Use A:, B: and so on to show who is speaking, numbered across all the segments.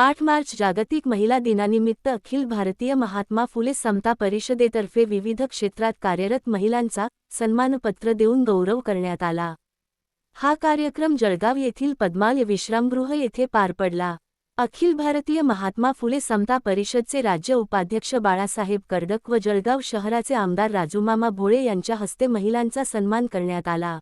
A: आठ मार्च जागतिक महिला दिनानिमित्त अखिल भारतीय महात्मा फुले समता परिषदेतर्फे विविध क्षेत्रात कार्यरत महिलांचा सन्मानपत्र देऊन गौरव करण्यात आला. हा कार्यक्रम जळगाव येथील पद्माल्य विश्रामगृह येथे पार पडला. अखिल भारतीय महात्मा फुले समता परिषदचे राज्य उपाध्यक्ष बाळासाहेब कर्डक व जळगाव शहराचे आमदार राजूमामा भोळे यांच्या हस्ते महिलांचा सन्मान करण्यात आला.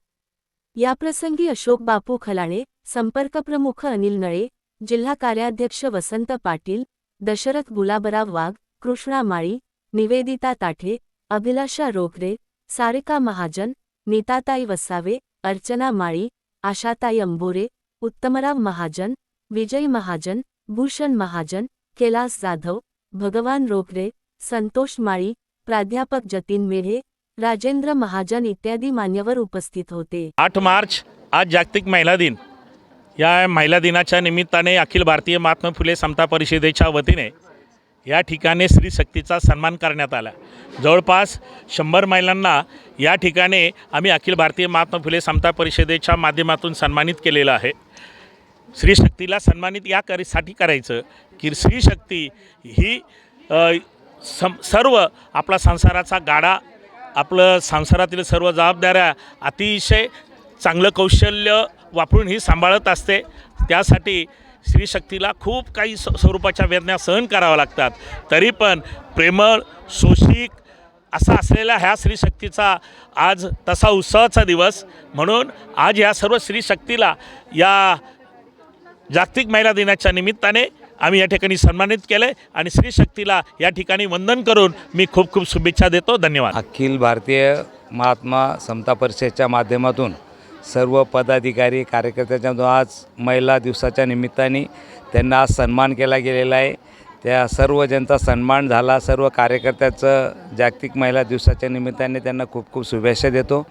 A: याप्रसंगी अशोक बापू खलाणे संपर्कप्रमुख अनिल नळे जिल्हा कार्याध्यक्ष वसंत पाटील दशरथ गुलाबराव वाघ कृष्णा माळी निवेदिता ताठे अभिलाषा रोकरे सारिका महाजन नीताताई वसावे अर्चना माळी आशाताई अंबोरे उत्तमराव महाजन विजय महाजन भूषण महाजन कैलास जाधव भगवान रोकरे संतोष माळी प्राध्यापक जतीन मेढे राजेंद्र महाजन इत्यादी मान्यवर उपस्थित होते.
B: आठ मार्च आज जागतिक महिला दिन. या महिला दिनाच्या निमित्ताने अखिल भारतीय महात्मा फुले समता परिषदेच्या वतीने या ठिकाणी स्त्री शक्तीचा सन्मान करण्यात आला. जवळपास शंभर महिलांना या ठिकाणी आम्ही अखिल भारतीय महात्मा फुले समता परिषदेच्या माध्यमातून सन्मानित केलेलं आहे. स्त्री शक्तीला सन्मानित या करीसाठी करायचं की स्त्री शक्ती ही सम सर्व आपला संसाराचा गाडा आपलं संसारातील सर्व जबाबदाऱ्या अतिशय चांगलं कौशल्य वापरून ही सांभाळत असते. त्यासाठी स्त्रीशक्तीला खूप काही स स्वरूपाच्या वेदना सहन कराव्या लागतात. तरी पण प्रेमळ सोशिक असा असलेला ह्या स्त्रीशक्तीचा आज तसा उत्सवाचा दिवस. म्हणून आज ह्या सर्व स्त्रीशक्तीला या जागतिक महिला दिनाच्या निमित्ताने आम्ही या ठिकाणी सन्मानित केले आणि स्त्रीशक्तीला या ठिकाणी वंदन करून मी खूप खूप शुभेच्छा देतो. धन्यवाद.
C: अखिल भारतीय महात्मा समता परिषदेच्या माध्यमातून सर्व पदाधिकारी कार्यकर्त्याच्या आज महिला दिवसाच्या निमित्ताने त्यांना आज सन्मान केला गेलेला आहे. त्या सर्व ज्यांचा सन्मान झाला. सर्व कार्यकर्त्याचं जागतिक महिला दिवसाच्या निमित्ताने त्यांना खूप खूप शुभेच्छा देतो.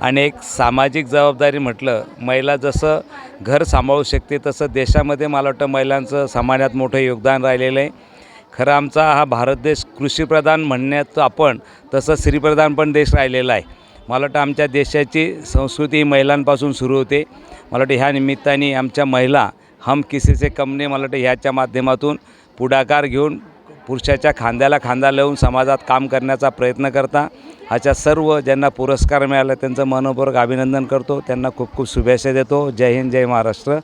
C: आणि एक सामाजिक जबाबदारी म्हटलं महिला जसं घर सांभाळू शकते तसं देशामध्ये मला वाटतं महिलांचं समाजात मोठं योगदान राहिलेलं आहे. खरं आमचा हा भारत देश कृषीप्रधान म्हणण्यात आपण तसं श्रीप्रधान पण देश राहिलेला आहे. मला वाटतं आमच्या देशाची संस्कृती महिलांपासून सुरू होते. मला वाटतं ह्या निमित्ताने आमच्या महिला हम किसी कमने मला वाटतं ह्याच्या माध्यमातून पुढाकार घेऊन पुरुषाच्या खांद्याला खांदा लावून समाजात काम करण्याचा प्रयत्न करता. अशा सर्व ज्यांना पुरस्कार मिळाला त्यांचं मनपूर्वक अभिनंदन करतो. त्यांना खूप खूप शुभेच्छा देतो. जय हिंद जय महाराष्ट्र.